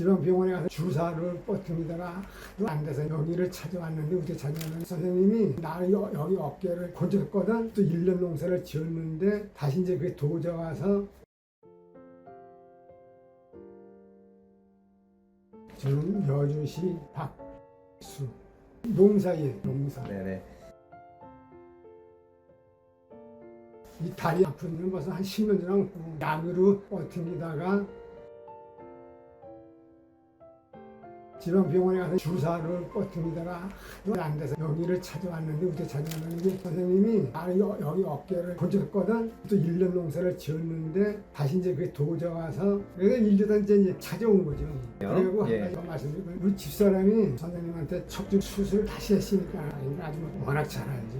지방병원에 가서 주사를 뻗습니다가 안 돼서 여기를 찾아왔는데 우리 찾아왔는 선생님이 나를 여- 여기 어깨를 고쳤거든. 또 1년 농사를 지었는데 다시 이제 그게 도저 와서 저는 여주시 박수. 농사예 농사. 네네. 이 다리 아픈 건 벌써 한 10년 전에 약으로 버티다가 지방병원에 가서 주사를 뻗습니다가 안 돼서 여기를 찾아왔는데 우리 찾아왔는데 선생님이 나를 여- 여기 어깨를 고쳤거든. 또 1년 농사를 지었는데 다시 이제 그게 도저 와서 그래서 1년 이제 이제 찾아온 거죠. 그리고 예. 한 가지 더 말씀드리면 우리 집사람이 선생님한테 척추 수술 다시 했으니까 아주 워낙 잘 알지